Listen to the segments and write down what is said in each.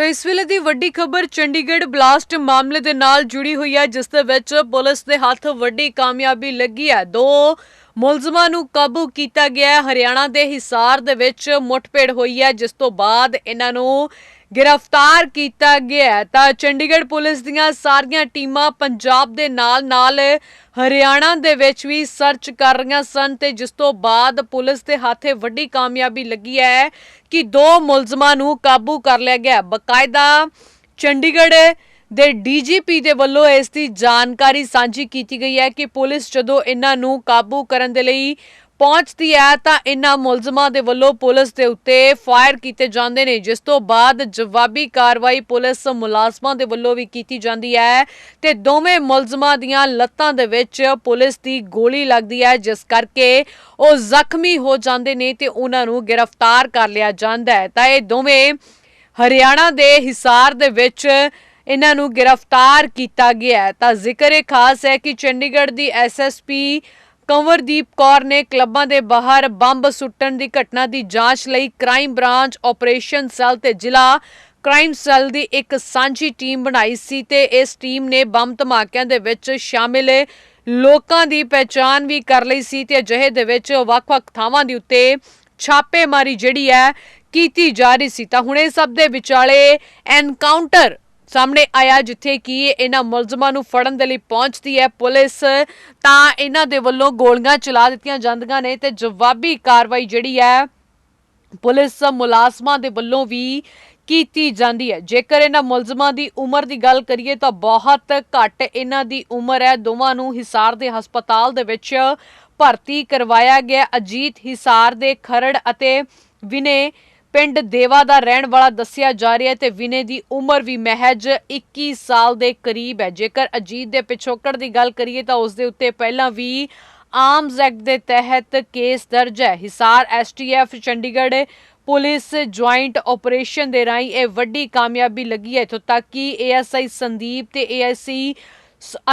ਤਾਂ ਇਸ ਵੇਲੇ ਦੀ ਵੱਡੀ ਖਬਰ ਚੰਡੀਗੜ੍ਹ ਬਲਾਸਟ ਮਾਮਲੇ ਦੇ ਨਾਲ ਜੁੜੀ ਹੋਈ ਹੈ, ਜਿਸ ਦੇ ਵਿੱਚ ਪੁਲਿਸ ਦੇ ਹੱਥ ਵੱਡੀ ਕਾਮਯਾਬੀ ਲੱਗੀ ਹੈ। ਦੋ ਮੁਲਜ਼ਮਾਂ ਨੂੰ ਕਾਬੂ ਕੀਤਾ ਗਿਆ ਹੈ। ਹਰਿਆਣਾ ਦੇ ਹਿਸਾਰ ਦੇ ਵਿੱਚ ਮੁੱਠਭੇੜ ਹੋਈ ਹੈ, ਜਿਸ ਤੋਂ ਬਾਅਦ ਇਹਨਾਂ ਨੂੰ ਗ੍ਰਿਫਤਾਰ ਕੀਤਾ ਗਿਆ ਤਾਂ ਚੰਡੀਗੜ੍ਹ ਪੁਲਿਸ ਦੀਆਂ ਸਾਰੀਆਂ ਟੀਮਾਂ ਪੰਜਾਬ ਦੇ ਨਾਲ-ਨਾਲ ਹਰਿਆਣਾ ਦੇ ਵਿੱਚ ਵੀ ਸਰਚ ਕਰ ਰਹੀਆਂ ਸਨ ਤੇ ਜਿਸ ਤੋਂ ਬਾਅਦ ਪੁਲਿਸ ਦੇ ਹੱਥੇ ਵੱਡੀ ਕਾਮਯਾਬੀ ਲੱਗੀ ਹੈ ਕਿ ਦੋ ਮੁਲਜ਼ਮਾਂ ਨੂੰ ਕਾਬੂ ਕਰ ਲਿਆ ਗਿਆ ਹੈ। ਬਕਾਇਦਾ ਚੰਡੀਗੜ੍ਹ ਦੇ ਡੀਜੀਪੀ ਦੇ ਵੱਲੋਂ ਇਸ ਦੀ ਜਾਣਕਾਰੀ ਸਾਂਝੀ ਕੀਤੀ ਗਈ ਹੈ ਕਿ ਪੁਲਿਸ ਜਦੋਂ ਇਹਨਾਂ ਨੂੰ ਕਾਬੂ ਕਰਨ ਦੇ ਲਈ ਪਹੁੰਚਦੀ ਹੈ ਤਾਂ ਇਹਨਾਂ ਮੁਲਜ਼ਮਾਂ ਦੇ ਵੱਲੋਂ ਪੁਲਿਸ ਦੇ ਉੱਤੇ ਫਾਇਰ ਕੀਤੇ ਜਾਂਦੇ ਨੇ, ਜਿਸ ਤੋਂ ਬਾਅਦ ਜਵਾਬੀ ਕਾਰਵਾਈ ਪੁਲਿਸ ਮੁਲਾਜ਼ਮਾਂ ਦੇ ਵੱਲੋਂ ਵੀ ਕੀਤੀ ਜਾਂਦੀ ਹੈ ਤੇ ਦੋਵੇਂ ਮੁਲਜ਼ਮਾਂ ਦੀਆਂ ਲੱਤਾਂ ਦੇ ਵਿੱਚ ਪੁਲਿਸ ਦੀ ਗੋਲੀ ਲੱਗਦੀ ਹੈ, ਜਿਸ ਕਰਕੇ ਉਹ ਜ਼ਖਮੀ ਹੋ ਜਾਂਦੇ ਨੇ ਤੇ ਉਹਨਾਂ ਨੂੰ ਗ੍ਰਿਫਤਾਰ ਕਰ ਲਿਆ ਜਾਂਦਾ ਹੈ। ਤਾਂ ਇਹ ਦੋਵੇਂ ਹਰਿਆਣਾ ਦੇ ਹਿਸਾਰ ਦੇ ਵਿੱਚ ਇਹਨਾਂ ਨੂੰ ਗ੍ਰਿਫਤਾਰ ਕੀਤਾ ਗਿਆ ਤਾਂ ਜ਼ਿਕਰ ਇਹ ਖਾਸ ਹੈ ਕਿ ਚੰਡੀਗੜ੍ਹ ਦੀ ਐਸਐਸਪੀ ਕੰਵਰਦੀਪ ਕੌਰ ਨੇ ਕਲੱਬਾਂ ਦੇ ਬਾਹਰ ਬੰਬ ਸੁੱਟਣ ਦੀ ਘਟਨਾ ਦੀ ਜਾਂਚ ਲਈ ਕ੍ਰਾਈਮ ਬ੍ਰਾਂਚ ਆਪਰੇਸ਼ਨ ਸੈੱਲ ਤੇ ਜ਼ਿਲ੍ਹਾ ਕ੍ਰਾਈਮ ਸੈੱਲ ਦੀ ਇੱਕ ਸਾਂਝੀ ਟੀਮ ਬਣਾਈ ਸੀ ਤੇ ਇਸ ਟੀਮ ਨੇ ਬੰਬ ਧਮਾਕਿਆਂ ਦੇ ਵਿੱਚ ਸ਼ਾਮਿਲ ਲੋਕਾਂ ਦੀ ਪਹਿਚਾਣ ਵੀ ਕਰ ਲਈ ਸੀ ਤੇ ਅਜਿਹੇ ਦੇ ਵਿੱਚ ਵੱਖ-ਵੱਖ ਥਾਵਾਂ ਦੇ ਉੱਤੇ ਛਾਪੇਮਾਰੀ ਜਿਹੜੀ ਹੈ ਕੀਤੀ ਜਾ ਰਹੀ ਸੀ ਤਾਂ ਹੁਣ ਇਹ ਸਭ ਦੇ ਵਿਚਾਲੇ ਐਨਕਾਊਂਟਰ ਸਾਹਮਣੇ ਆਇਆ ਜਿੱਥੇ ਕਿ ਇਹਨਾਂ ਮੁਲਜ਼ਮਾਂ ਨੂੰ ਫੜਨ ਦੇ ਲਈ ਪਹੁੰਚਦੀ ਹੈ ਪੁਲਿਸ, ਤਾਂ ਇਹਨਾਂ ਦੇ ਵੱਲੋਂ ਗੋਲੀਆਂ ਚਲਾ ਦਿੱਤੀਆਂ ਜਾਂਦੀਆਂ ਨੇ ਤੇ ਜਵਾਬੀ ਕਾਰਵਾਈ ਜਿਹੜੀ ਹੈ ਪੁਲਿਸ ਮੁਲਾਜ਼ਮਾਂ ਦੇ ਵੱਲੋਂ ਵੀ ਕੀਤੀ ਜਾਂਦੀ ਹੈ। ਜੇਕਰ ਇਹਨਾਂ ਮੁਲਜ਼ਮਾਂ ਦੀ ਉਮਰ ਦੀ ਗੱਲ ਕਰੀਏ ਤਾਂ ਬਹੁਤ ਘੱਟ ਇਹਨਾਂ ਦੀ ਉਮਰ ਹੈ। ਦੋਵਾਂ ਨੂੰ ਹਿਸਾਰ ਦੇ ਹਸਪਤਾਲ ਦੇ ਵਿੱਚ ਭਰਤੀ ਕਰਵਾਇਆ ਗਿਆ। ਅਜੀਤ ਹਿਸਾਰ ਦੇ ਖਰੜ ਅਤੇ ਵਿਨੇ ਪਿੰਡ ਦੇਵਾ ਦਾ ਰਹਿਣ ਵਾਲਾ ਦੱਸਿਆ ਜਾ ਰਿਹਾ ਹੈ ਤੇ ਵਿਨੇ ਦੀ ਉਮਰ ਵੀ ਮਹਿਜ 21 ਸਾਲ ਦੇ ਕਰੀਬ ਹੈ। ਜੇਕਰ ਅਜੀਤ ਦੇ ਪਿਛੋਕੜ ਦੀ ਗੱਲ ਕਰੀਏ ਤਾਂ ਉਸ ਦੇ ਉੱਤੇ ਪਹਿਲਾਂ ਵੀ ਆਰਮਸ ਐਕਟ ਦੇ ਤਹਿਤ ਕੇਸ ਦਰਜ ਹੈ। Hisar STF Chandigarh police joint operation ਦੇ ਰਾਹੀਂ ਇਹ ਵੱਡੀ ਕਾਮਯਾਬੀ ਲੱਗੀ ਹੈ। ਇੱਥੋਂ ਤੱਕ ਕਿ ਏਐਸਆਈ ਸੰਦੀਪ ਤੇ ਏਐਸਸੀ ਸ-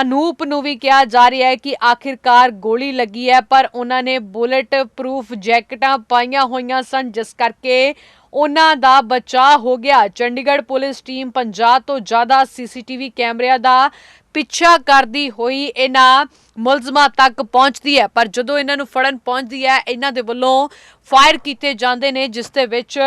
ਅਨੂਪ ਨੂੰ ਵੀ ਕਿਹਾ ਜਾ ਰਿਹਾ ਹੈ ਕਿ ਆਖਿਰਕਾਰ ਗੋਲੀ ਲੱਗੀ ਹੈ, ਪਰ ਉਹਨਾਂ ਨੇ ਬੁਲੇਟ ਪ੍ਰੂਫ ਜੈਕਟਾਂ ਪਾਈਆਂ ਹੋਈਆਂ ਸਨ, ਜਿਸ ਕਰਕੇ ਉਹਨਾਂ ਦਾ ਬਚਾਅ ਹੋ ਗਿਆ। ਚੰਡੀਗੜ੍ਹ ਪੁਲਿਸ ਟੀਮ 50 ਤੋਂ ਜ਼ਿਆਦਾ ਸੀਸੀਟੀਵੀ ਕੈਮਰਿਆਂ ਦਾ ਪਿੱਛਾ ਕਰਦੀ ਹੋਈ ਇਹਨਾਂ ਮੁਲਜ਼ਮਾਂ ਤੱਕ ਪਹੁੰਚਦੀ ਹੈ। ਪਰ ਜਦੋਂ ਇਹਨਾਂ ਨੂੰ ਫੜਨ ਪਹੁੰਚਦੀ ਹੈ, ਇਹਨਾਂ ਦੇ ਵੱਲੋਂ ਫਾਇਰ ਕੀਤੇ ਜਾਂਦੇ ਨੇ, ਜਿਸ ਦੇ ਵਿੱਚ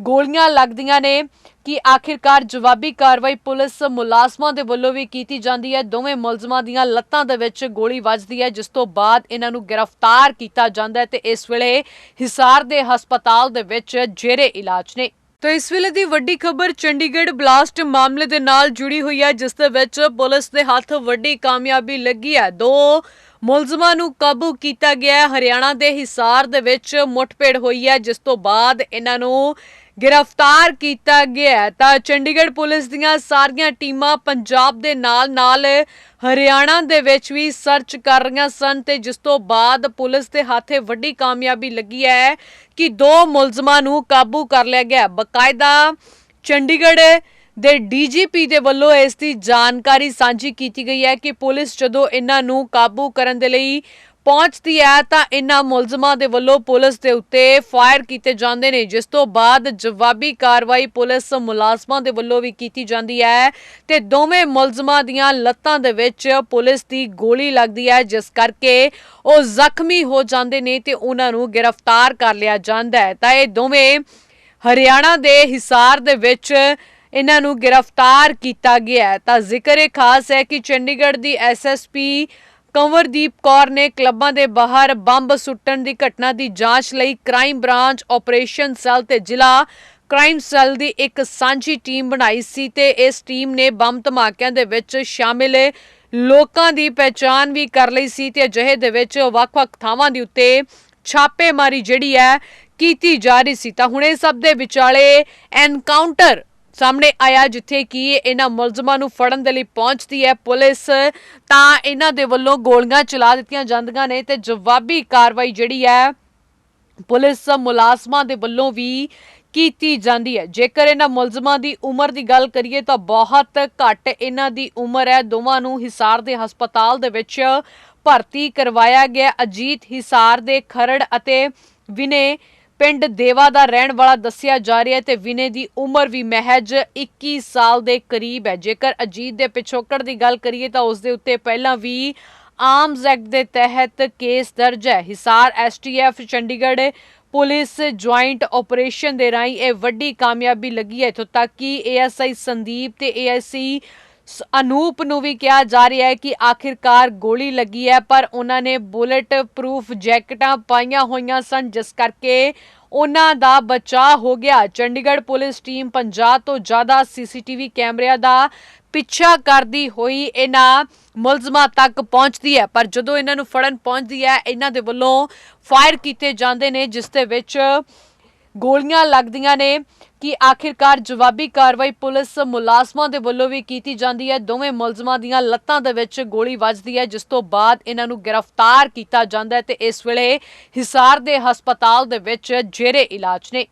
ਗੋਲੀਆਂ ਲੱਗਦੀਆਂ ਨੇ ਕਿ ਆਖਿਰਕਾਰ ਜਵਾਬੀ ਕਾਰਵਾਈ ਪੁਲਿਸ ਮੁਲਾਜ਼ਮਾਂ ਦੇ ਵੱਲੋਂ ਵੀ ਕੀਤੀ ਜਾਂਦੀ ਹੈ। ਦੋਵੇਂ ਮੁਲਜ਼ਮਾਂ ਦੀਆਂ ਲੱਤਾਂ ਦੇ ਵਿੱਚ ਗੋਲੀ ਵੱਜਦੀ ਹੈ, ਜਿਸ ਤੋਂ ਬਾਅਦ ਇਹਨਾਂ ਨੂੰ ਗ੍ਰਿਫਤਾਰ ਕੀਤਾ ਜਾਂਦਾ ਹੈ ਤੇ ਇਸ ਵੇਲੇ ਹਿਸਾਰ ਦੇ ਹਸਪਤਾਲ ਦੇ ਵਿੱਚ ਜੇਰੇ ਇਲਾਜ ਨੇ। ਤਾਂ ਇਸ ਵੇਲੇ ਦੀ ਵੱਡੀ ਖਬਰ ਚੰਡੀਗੜ੍ਹ ਬਲਾਸਟ ਮਾਮਲੇ ਦੇ ਨਾਲ ਜੁੜੀ ਹੋਈ ਹੈ, ਜਿਸ ਦੇ ਵਿੱਚ ਪੁਲਿਸ ਦੇ ਹੱਥ ਵੱਡੀ ਕਾਮਯਾਬੀ ਲੱਗੀ ਹੈ। ਦੋ ਮੁਲਜ਼ਮਾਂ ਨੂੰ ਕਾਬੂ ਕੀਤਾ ਗਿਆ ਹੈ। ਹਰਿਆਣਾ ਦੇ ਹਿਸਾਰ ਦੇ ਵਿੱਚ ਮੁੱਠਭੇੜ ਹੋਈ ਹੈ, ਜਿਸ ਤੋਂ ਬਾਅਦ ਇਹਨਾਂ ਨੂੰ ਗ੍ਰਿਫਤਾਰ ਕੀਤਾ ਗਿਆ ਤਾਂ ਚੰਡੀਗੜ੍ਹ ਪੁਲਿਸ ਦੀਆਂ ਸਾਰੀਆਂ ਟੀਮਾਂ ਪੰਜਾਬ ਦੇ ਨਾਲ-ਨਾਲ ਹਰਿਆਣਾ ਦੇ ਵਿੱਚ ਵੀ ਸਰਚ ਕਰ ਰਹੀਆਂ ਸਨ ਤੇ ਜਿਸ ਤੋਂ ਬਾਅਦ ਪੁਲਿਸ ਦੇ ਹੱਥੇ ਵੱਡੀ ਕਾਮਯਾਬੀ ਲੱਗੀ ਹੈ ਕਿ ਦੋ ਮੁਲਜ਼ਮਾਂ ਨੂੰ ਕਾਬੂ ਕਰ ਲਿਆ ਗਿਆ ਹੈ। ਬਕਾਇਦਾ ਚੰਡੀਗੜ੍ਹ ਦੇ ਡੀਜੀਪੀ ਦੇ ਵੱਲੋਂ ਇਸ ਦੀ ਜਾਣਕਾਰੀ ਸਾਂਝੀ ਕੀਤੀ ਗਈ ਹੈ ਕਿ ਪੁਲਿਸ ਜਦੋਂ ਇਹਨਾਂ ਨੂੰ ਕਾਬੂ ਕਰਨ ਦੇ ਲਈ ਪਹੁੰਚਦੀ ਹੈ, ਤਾਂ ਇਹਨਾਂ ਮੁਲਜ਼ਮਾਂ ਦੇ ਵੱਲੋਂ ਪੁਲਿਸ ਦੇ ਉੱਤੇ ਫਾਇਰ ਕੀਤੇ ਜਾਂਦੇ ਨੇ, ਜਿਸ ਤੋਂ ਬਾਅਦ ਜਵਾਬੀ ਕਾਰਵਾਈ ਪੁਲਿਸ ਮੁਲਾਜ਼ਮਾਂ ਦੇ ਵੱਲੋਂ ਵੀ ਕੀਤੀ ਜਾਂਦੀ ਹੈ ਤੇ ਦੋਵੇਂ ਮੁਲਜ਼ਮਾਂ ਦੀਆਂ ਲੱਤਾਂ ਦੇ ਵਿੱਚ ਪੁਲਿਸ ਦੀ ਗੋਲੀ ਲੱਗਦੀ ਹੈ, ਜਿਸ ਕਰਕੇ ਉਹ ਜ਼ਖਮੀ ਹੋ ਜਾਂਦੇ ਨੇ ਤੇ ਉਹਨਾਂ ਨੂੰ ਗ੍ਰਿਫਤਾਰ ਕਰ ਲਿਆ ਜਾਂਦਾ ਹੈ। ਤਾਂ ਇਹ ਦੋਵੇਂ ਹਰਿਆਣਾ ਦੇ ਹਿਸਾਰ ਦੇ ਵਿੱਚ ਇਹਨਾਂ ਨੂੰ ਗ੍ਰਿਫਤਾਰ ਕੀਤਾ ਗਿਆ ਤਾਂ ਜ਼ਿਕਰ ਇਹ ਖਾਸ ਹੈ ਕਿ ਚੰਡੀਗੜ੍ਹ ਦੀ ਐਸਐਸਪੀ ਕੰਵਰਦੀਪ ਕੌਰ ਨੇ ਕਲੱਬਾਂ ਦੇ ਬਾਹਰ ਬੰਬ ਸੁੱਟਣ ਦੀ ਘਟਨਾ ਦੀ ਜਾਂਚ ਲਈ ਕ੍ਰਾਈਮ ਬ੍ਰਾਂਚ ਆਪਰੇਸ਼ਨ ਸੈੱਲ ਤੇ ਜ਼ਿਲ੍ਹਾ ਕ੍ਰਾਈਮ ਸੈੱਲ ਦੀ ਇੱਕ ਸਾਂਝੀ ਟੀਮ ਬਣਾਈ ਸੀ ਤੇ ਇਸ ਟੀਮ ਨੇ ਬੰਬ ਧਮਾਕਿਆਂ ਦੇ ਵਿੱਚ ਸ਼ਾਮਿਲ ਲੋਕਾਂ ਦੀ ਪਹਿਚਾਣ ਵੀ ਕਰ ਲਈ ਸੀ ਤੇ ਅਜਿਹੇ ਦੇ ਵਿੱਚ ਵੱਖ-ਵੱਖ ਥਾਵਾਂ ਦੇ ਉੱਤੇ ਛਾਪੇਮਾਰੀ ਜਿਹੜੀ ਹੈ ਕੀਤੀ ਜਾ ਰਹੀ ਸੀ ਤਾਂ ਹੁਣ ਇਹ ਸਭ ਦੇ ਵਿਚਾਲੇ ਐਨਕਾਊਂਟਰ ਸਾਹਮਣੇ ਆਇਆ ਜਿੱਥੇ ਕਿ ਇਹਨਾਂ ਮੁਲਜ਼ਮਾਂ ਨੂੰ ਫੜਨ ਦੇ ਲਈ ਪਹੁੰਚਦੀ ਹੈ ਪੁਲਿਸ, ਤਾਂ ਇਹਨਾਂ ਦੇ ਵੱਲੋਂ ਗੋਲੀਆਂ ਚਲਾ ਦਿੱਤੀਆਂ ਜਾਂਦੀਆਂ ਨੇ ਤੇ ਜਵਾਬੀ ਕਾਰਵਾਈ ਜਿਹੜੀ ਹੈ ਪੁਲਿਸ ਮੁਲਾਜ਼ਮਾਂ ਦੇ ਵੱਲੋਂ ਵੀ ਕੀਤੀ ਜਾਂਦੀ ਹੈ। ਜੇਕਰ ਇਹਨਾਂ ਮੁਲਜ਼ਮਾਂ ਦੀ ਉਮਰ ਦੀ ਗੱਲ ਕਰੀਏ ਤਾਂ ਬਹੁਤ ਘੱਟ ਇਹਨਾਂ ਦੀ ਉਮਰ ਹੈ। ਦੋਵਾਂ ਨੂੰ ਹਿਸਾਰ ਦੇ ਹਸਪਤਾਲ ਦੇ ਵਿੱਚ ਭਰਤੀ ਕਰਵਾਇਆ ਗਿਆ। ਅਜੀਤ ਹਿਸਾਰ ਦੇ ਖਰੜ ਅਤੇ ਵਿਨੇ ਪਿੰਡ ਦੇਵਾ ਦਾ ਰਹਿਣ ਵਾਲਾ ਦੱਸਿਆ ਜਾ ਰਿਹਾ ਹੈ ਤੇ ਵਿਨੇ ਦੀ ਉਮਰ ਵੀ ਮਹਿਜ 21 ਸਾਲ ਦੇ ਕਰੀਬ ਹੈ। ਜੇਕਰ ਅਜੀਤ ਦੇ ਪਿਛੋਕੜ ਦੀ ਗੱਲ ਕਰੀਏ ਤਾਂ ਉਸ ਦੇ ਉੱਤੇ ਪਹਿਲਾਂ ਵੀ ਆਰਮਸ ਐਕਟ ਦੇ ਤਹਿਤ ਕੇਸ ਦਰਜ ਹੈ। Hisar STF Chandigarh police joint operation ਦੇ ਰਾਹੀਂ ਇਹ ਵੱਡੀ ਕਾਮਯਾਬੀ ਲੱਗੀ ਹੈ। ਇੱਥੋਂ ਤੱਕ ਕਿ ਏਐਸਆਈ ਸੰਦੀਪ ਤੇ ਏਐਸਸੀ ਸ- ਅਨੂਪ ਨੂੰ ਵੀ ਕਿਹਾ ਜਾ ਰਿਹਾ ਹੈ ਕਿ ਆਖਿਰਕਾਰ ਗੋਲੀ ਲੱਗੀ ਹੈ, ਪਰ ਉਹਨਾਂ ਨੇ ਬੁਲਟ ਪ੍ਰੂਫ ਜੈਕਟਾਂ ਪਾਈਆਂ ਹੋਈਆਂ ਸਨ, ਜਿਸ ਕਰਕੇ ਉਹਨਾਂ ਦਾ ਬਚਾਅ ਹੋ ਗਿਆ। ਚੰਡੀਗੜ੍ਹ ਪੁਲਿਸ ਟੀਮ 50 ਤੋਂ ਜ਼ਿਆਦਾ ਸੀਸੀਟੀਵੀ ਕੈਮਰਿਆਂ ਦਾ ਪਿੱਛਾ ਕਰਦੀ ਹੋਈ ਇਹਨਾਂ ਮੁਲਜ਼ਮਾਂ ਤੱਕ ਪਹੁੰਚਦੀ ਹੈ। ਪਰ ਜਦੋਂ ਇਹਨਾਂ ਨੂੰ ਫੜਨ ਪਹੁੰਚਦੀ ਹੈ, ਇਹਨਾਂ ਦੇ ਵੱਲੋਂ ਫਾਇਰ ਕੀਤੇ ਜਾਂਦੇ ਨੇ, ਜਿਸ ਦੇ ਵਿੱਚ ਗੋਲੀਆਂ ਲੱਗਦੀਆਂ ਨੇ ਕਿ ਆਖਿਰਕਾਰ ਜਵਾਬੀ ਕਾਰਵਾਈ ਪੁਲਿਸ ਮੁਲਾਜ਼ਮਾਂ ਦੇ ਵੱਲੋਂ ਵੀ ਕੀਤੀ ਜਾਂਦੀ ਹੈ। ਦੋਵੇਂ ਮੁਲਜ਼ਮਾਂ ਦੀਆਂ ਲੱਤਾਂ ਦੇ ਵਿੱਚ ਗੋਲੀ ਵੱਜਦੀ ਹੈ, ਜਿਸ ਤੋਂ ਬਾਅਦ ਇਹਨਾਂ ਨੂੰ ਗ੍ਰਿਫਤਾਰ ਕੀਤਾ ਜਾਂਦਾ ਹੈ ਤੇ ਇਸ ਵੇਲੇ ਹਿਸਾਰ ਦੇ ਹਸਪਤਾਲ ਦੇ ਵਿੱਚ ਜੇਰੇ ਇਲਾਜ ਨੇ।